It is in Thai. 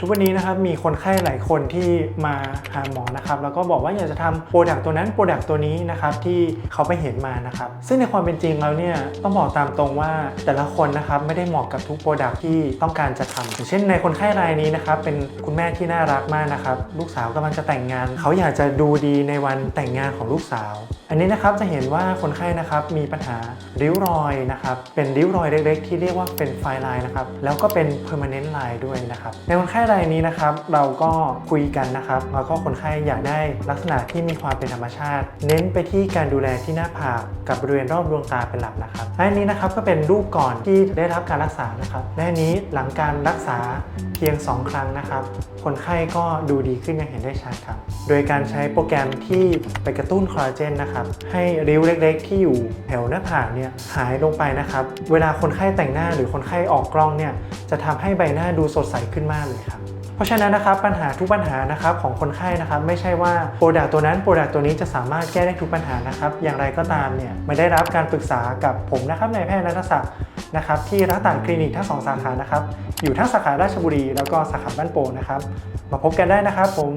ทุกวันนี้นะครับมีคนไข้หลายคนที่มาหาหมอนะครับแล้วก็บอกว่าอยากจะทำโปรดักต์ตัวนั้นโปรดักต์ตัวนี้นะครับที่เขาไปเห็นมานะครับซึ่งในความเป็นจริงแล้วเนี่ยต้องบอกตามตรงว่าแต่ละคนนะครับไม่ได้เหมาะกับทุกโปรดักต์ที่ต้องการจะทำอย่างเช่นในคนไข้รายนี้นะครับเป็นคุณแม่ที่น่ารักมากนะครับลูกสาวกำลังจะแต่งงาน เขาอยากจะดูดีในวันแต่งงานของลูกสาว อันนี้นะครับจะเห็นว่าคนไข้นะครับมีปัญหาริ้วรอยนะครับเป็นริ้วรอยเล็ก ๆ ที่เรียกว่าเป็นไฟลายนะครับแล้วก็เป็น permanent line ด้วยนะครับในคนไข้รายนี้นะครับเราก็คุยกันนะครับแล้วก็คนไข้อยากได้ลักษณะที่มีความเป็นธรรมชาติ เน้นไปที่การดูแลที่หน้าผากกับบริเวณรอบดวงตาเป็นหลักนะครับและอันนี้นะครับก็เป็นรูปก่อนที่ได้รับการรักษานะครับและนนี้หลังการรักษาเพียง 2 ครั้งนะครับ คนไข้ก็ดูดีขึ้นอย่างเห็นได้ชัดครับโดยการใช้โปรแกรมที่ไปกระตุ้นคอลลาเจนนะครับให้ริ้วเล็กๆ ที่อยู่แถวหน้าผากเนี่ยหายลงไปนะครับ เวลาคนไข้แต่งหน้าหรือคนไข้ออกกล้องเนี่ยจะทำให้ใบหน้าดูสดใสขึ้นมากเลยครับเพราะฉะนั้นนะครับปัญหาทุกปัญหานะครับของคนไข้นะครับไม่ใช่ว่าโปรดักตัวนั้นโปรดักตัวนี้จะสามารถแก้ได้ทุกปัญหานะครับ อย่างไรก็ตามเนี่ยไม่ได้รับการปรึกษากับผมนะครับนายแพทย์นัทศักดิ์นะครับที่รักษาคลินิกทั้งสองสาขานะครับอยู่ทั้งสาขาราชบุรีแล้วก็สาขาบ้านโป่งนะครับ มาพบกันได้นะครับผม